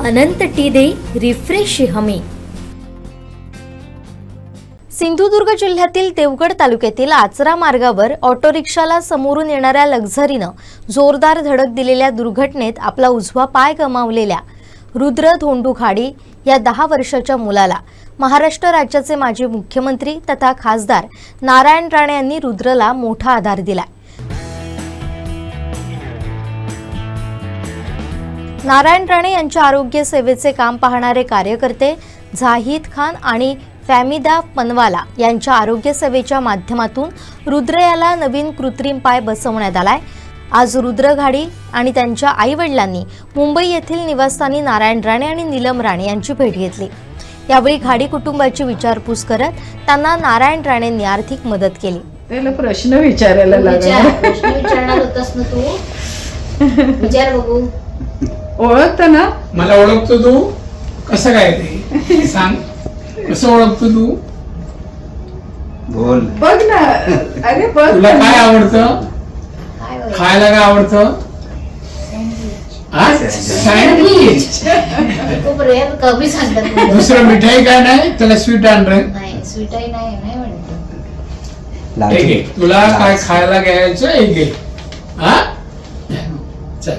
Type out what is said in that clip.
अनंत T दे refresh हमी. सिंधुदुर्ग जिल्ह्यातील देवगड तालुक्यातील आचरा मार्गावर ऑटो रिक्षाला समोरून येणाऱ्या लक्झरीनं जोरदार धडक दिलेल्या दुर्घटनेत आपला उजवा पाय गमावलेल्या रुद्र धोंडू खाडी या दहा वर्षाच्या मुलाला महाराष्ट्र राज्याचे माजी मुख्यमंत्री तथा खासदार नारायण राणे यांनी रुद्रला मोठा आधार दिला. नारायण राणे यांच्या आरोग्य सेवेचे काम पाहणारे कार्यकर्ते झाहीद खान आणि फॅमिदा पनवाला यांच्या आरोग्य सेवेच्या माध्यमातून रुद्र याला नवीन कृत्रिम पाय बसवण्यात आलाय. आज रुद्र घाडी आणि त्यांच्या आईवडिलांनी मुंबई येथील निवासस्थानी नारायण राणे आणि नीलम राणे यांची भेट घेतली. यावेळी घाडी कुटुंबाची विचारपूस करत त्यांना नारायण राणेंनी आर्थिक मदत केली. त्याला प्रश्न विचारायला विचार लागला प्रश्न विचारणार होतास ना तू? विचार बघू. ओळखता ना मला ओळखतो तू? कसं काय ते? सांग. कसं ओळखतो तू? बोल. बघ ना. अरे बघ तुला. काय आवडतं? खायला काय आवडतं? हा? सँडविच खूप रेअर कमी सांगतात. दुसरं मिठाई काय नाही? त्याला स्वीट आण रे नाही स्वीटही नाही नाही म्हणतो. घे तुला काय खायला घ्यायचं? हे घे हा चल.